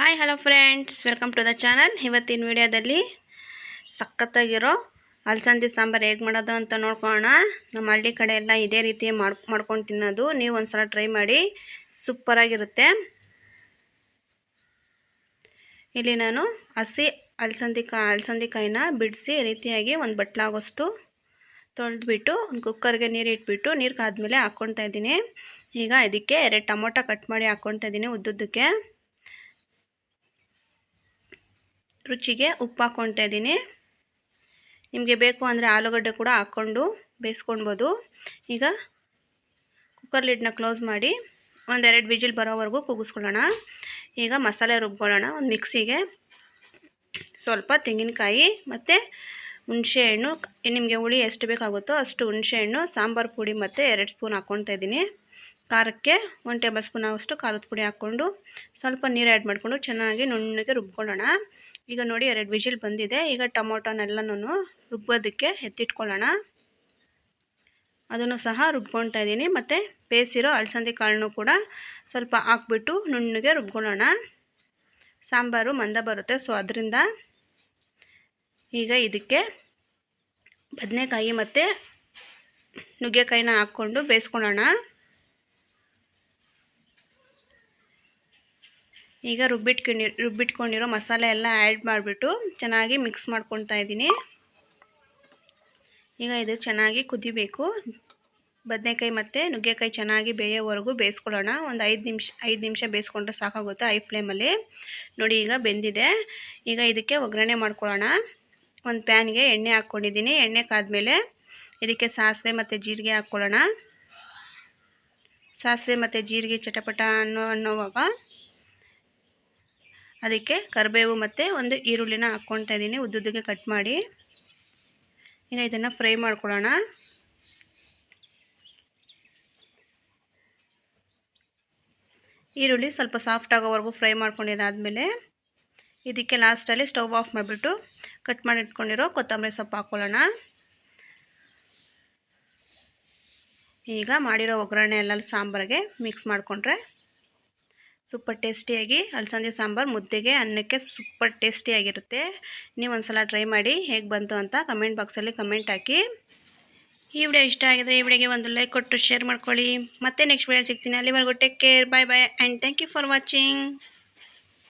Hi hello friends welcome to the channel ಇವತ್ತಿನ ವಿಡಿಯೋದಲ್ಲಿ ಸಖತ್ತಾಗಿರೋ ಅಲಸಂದಿ ಸಾಂಬಾರು ಹೇಗೆ ಮಾಡೋದು ಅಂತ ನೋಡ್ಕೊಳ್ಳೋಣ. ನಮ್ಮ ಹಳ್ಳಿ ಕಡೆ ಎಲ್ಲ ಇದೇ ರೀತಿ ಮಾಡಿ, ಮಾಡ್ಕೊಂಡು ತಿನ್ನೋದು. ನೀವು ಒಂದ್ಸಲ ಟ್ರೈ ಮಾಡಿ ಸೂಪರಾಗಿರುತ್ತೆ. ಇಲ್ಲಿ ನಾನು ಹಸಿ ಅಲಸಂದಿ ಕಾ, ಅಲಸಂದಿ ಕಾಯಿನ ಬಿಡಿಸಿ ರೀತಿಯಾಗಿ ಒಂದು ಬಟ್ಲಾಗೋಷ್ಟು ತೊಳೆದ್ಬಿಟ್ಟು ಒಂದು ಕುಕ್ಕರ್ಗೆ ನೀರು ಇಟ್ಬಿಟ್ಟು ನೀರು ಕಾದ್ಮೇಲೆ ಹಾಕ್ಕೊತಾ ಇದ್ದೀನಿ. ಈಗ ಇದಕ್ಕೆ ಎರಡು ಟೊಮೊಟೊ ಕಟ್ ಮಾಡಿ ಹಾಕ್ಕೊತಾ ಇದ್ದೀನಿ ಉದ್ದುದ್ದಕ್ಕೆ. ರುಚಿಗೆ ಉಪ್ಪು ಹಾಕ್ಕೊಳ್ತಾ ಇದ್ದೀನಿ. ನಿಮಗೆ ಬೇಕು ಅಂದರೆ ಆಲೂಗಡ್ಡೆ ಕೂಡ ಹಾಕ್ಕೊಂಡು ಬೇಯಿಸ್ಕೊಳ್ಬೋದು. ಈಗ ಕುಕ್ಕರ್ ಲಿಡ್ನ ಕ್ಲೋಸ್ ಮಾಡಿ ಒಂದೆರಡು ವಿಜಿಲ್ ಬರೋವರೆಗೂ ಕೂಗಿಸ್ಕೊಳ್ಳೋಣ ಈಗ ಮಸಾಲೆ ರುಬ್ಕೊಳ್ಳೋಣ. ಒಂದು ಮಿಕ್ಸಿಗೆ ಸ್ವಲ್ಪ ತೆಂಗಿನಕಾಯಿ ಮತ್ತು ಹುಣಸೆಹಣ್ಣು. ನಿಮಗೆ ಹುಳಿ ಎಷ್ಟು ಬೇಕಾಗುತ್ತೋ ಅಷ್ಟು ಹುಣಸೆಹಣ್ಣು, ಸಾಂಬಾರು ಪುಡಿ ಮತ್ತು ಎರಡು ಸ್ಪೂನ್ ಹಾಕ್ಕೊಳ್ತಾ ಇದ್ದೀನಿ. ಖಾರಕ್ಕೆ ಒಂದು ಟೇಬಲ್ ಸ್ಪೂನ್ ಆಗೋಷ್ಟು ಖಾರದ ಪುಡಿ ಹಾಕ್ಕೊಂಡು ಸ್ವಲ್ಪ ನೀರು ಆ್ಯಡ್ ಮಾಡಿಕೊಂಡು ಚೆನ್ನಾಗಿ ನುಣ್ಣಗೆ ರುಬ್ಕೊಳ್ಳೋಣ. ಈಗ ನೋಡಿ ಎರಡು ವಿಜಿಲ್ ಬಂದಿದೆ. ಈಗ ಟೊಮೊಟೊನೆಲ್ಲನೂ ರುಬ್ಬೋದಕ್ಕೆ ಎತ್ತಿಟ್ಕೊಳ್ಳೋಣ. ಅದನ್ನು ಸಹ ರುಬ್ಕೊಳ್ತಾ ಇದ್ದೀನಿ. ಮತ್ತು ಬೇಯಿಸಿರೋ ಅಲಸಂದಿ ಕಾಳನ್ನು ಕೂಡ ಸ್ವಲ್ಪ ಹಾಕ್ಬಿಟ್ಟು ನುಣ್ಣಗೆ ರುಬ್ಕೊಳ್ಳೋಣ. ಸಾಂಬಾರು ಮಂದ ಬರುತ್ತೆ. ಸೊ, ಅದರಿಂದ ಈಗ ಇದಕ್ಕೆ ಬದನೆಕಾಯಿ ಮತ್ತು ನುಗ್ಗೆಕಾಯಿನ ಹಾಕ್ಕೊಂಡು ಬೇಯಿಸ್ಕೊಳ್ಳೋಣ. ಈಗ ರುಬ್ಬಿಟ್ಕೊಂಡಿ ರುಬ್ಬಿಟ್ಕೊಂಡಿರೋ ಮಸಾಲೆ ಎಲ್ಲ ಆ್ಯಡ್ ಮಾಡಿಬಿಟ್ಟು ಚೆನ್ನಾಗಿ ಮಿಕ್ಸ್ ಮಾಡ್ಕೊತಾ ಇದ್ದೀನಿ. ಈಗ ಇದು ಚೆನ್ನಾಗಿ ಕುದಿಬೇಕು. ಬದನೆಕಾಯಿ ಮತ್ತು ನುಗ್ಗೆಕಾಯಿ ಚೆನ್ನಾಗಿ ಬೇಯೋವರೆಗೂ ಬೇಯಿಸ್ಕೊಳ್ಳೋಣ. ಒಂದು ಐದು ನಿಮಿಷ ಐದು ನಿಮಿಷ ಬೇಯಿಸ್ಕೊಂಡ್ರೆ ಸಾಕಾಗುತ್ತೆ ಐ ಫ್ಲೇಮಲ್ಲಿ. ನೋಡಿ ಈಗ ಬೆಂದಿದೆ. ಈಗ ಇದಕ್ಕೆ ಒಗ್ಗರಣೆ ಮಾಡ್ಕೊಳ್ಳೋಣ. ಒಂದು ಪ್ಯಾನ್ಗೆ ಎಣ್ಣೆ ಹಾಕ್ಕೊಂಡಿದ್ದೀನಿ. ಎಣ್ಣೆ ಕಾದ್ಮೇಲೆ ಇದಕ್ಕೆ ಸಾಸಿವೆ ಮತ್ತು ಜೀರಿಗೆ ಹಾಕ್ಕೊಳ್ಳೋಣ. ಸಾಸಿವೆ ಮತ್ತು ಜೀರಿಗೆ ಚಟಪಟ ಅನ್ನೋ, ಅನ್ನೋವಾಗ ಅದಕ್ಕೆ ಕರಿಬೇವು ಮತ್ತು ಒಂದು ಈರುಳ್ಳಿನ ಹಾಕ್ಕೊಳ್ತಾ ಇದ್ದೀನಿ. ಉದ್ದುದ್ದಕ್ಕೆ ಕಟ್ ಮಾಡಿ. ಈಗ ಇದನ್ನು ಫ್ರೈ ಮಾಡ್ಕೊಳ್ಳೋಣ. ಈರುಳ್ಳಿ ಸ್ವಲ್ಪ ಸಾಫ್ಟ್ ಆಗೋವರೆಗೂ ಫ್ರೈ ಮಾಡ್ಕೊಂಡಿದ್ದಾದಮೇಲೆ ಇದಕ್ಕೆ ಲಾಸ್ಟಲ್ಲಿ ಸ್ಟವ್ ಆಫ್ ಮಾಡಿಬಿಟ್ಟು ಕಟ್ ಮಾಡಿ ಇಟ್ಕೊಂಡಿರೋ ಕೊತ್ತಂಬರಿ ಸೊಪ್ಪು ಹಾಕ್ಕೊಳ್ಳೋಣ. ಈಗ ಮಾಡಿರೋ ಒಗ್ಗರಣೆ ಎಲ್ಲ ಸಾಂಬಾರಿಗೆ ಮಿಕ್ಸ್ ಮಾಡಿಕೊಂಡ್ರೆ ಸೂಪರ್ ಟೇಸ್ಟಿಯಾಗಿ ಅಲಸಂದಿ ಸಾಂಬಾರು ಮುದ್ದೆಗೆ ಅನ್ನಕ್ಕೆ ಸೂಪರ್ ಟೇಸ್ಟಿಯಾಗಿರುತ್ತೆ. ನೀವು ಒಂದು ಸಲ ಟ್ರೈ ಮಾಡಿ ಹೇಗೆ ಬಂತು ಅಂತ ಕಮೆಂಟ್ ಬಾಕ್ಸಲ್ಲಿ ಕಮೆಂಟ್ ಹಾಕಿ. ಈ ವಿಡಿಯೋ ಇಷ್ಟ ಆಗಿದ್ರೆ ಈ ವಿಡಿಯೋಗೆ ಒಂದು ಲೈಕ್ ಕೊಟ್ಟು ಶೇರ್ ಮಾಡ್ಕೊಳ್ಳಿ. ಮತ್ತೆ ನೆಕ್ಸ್ಟ್ ವಿಡಿಯೋ ಸಿಗ್ತೀನಿ. ಅಲ್ಲಿವರೆಗೂ take care, bye bye and thank you for watching.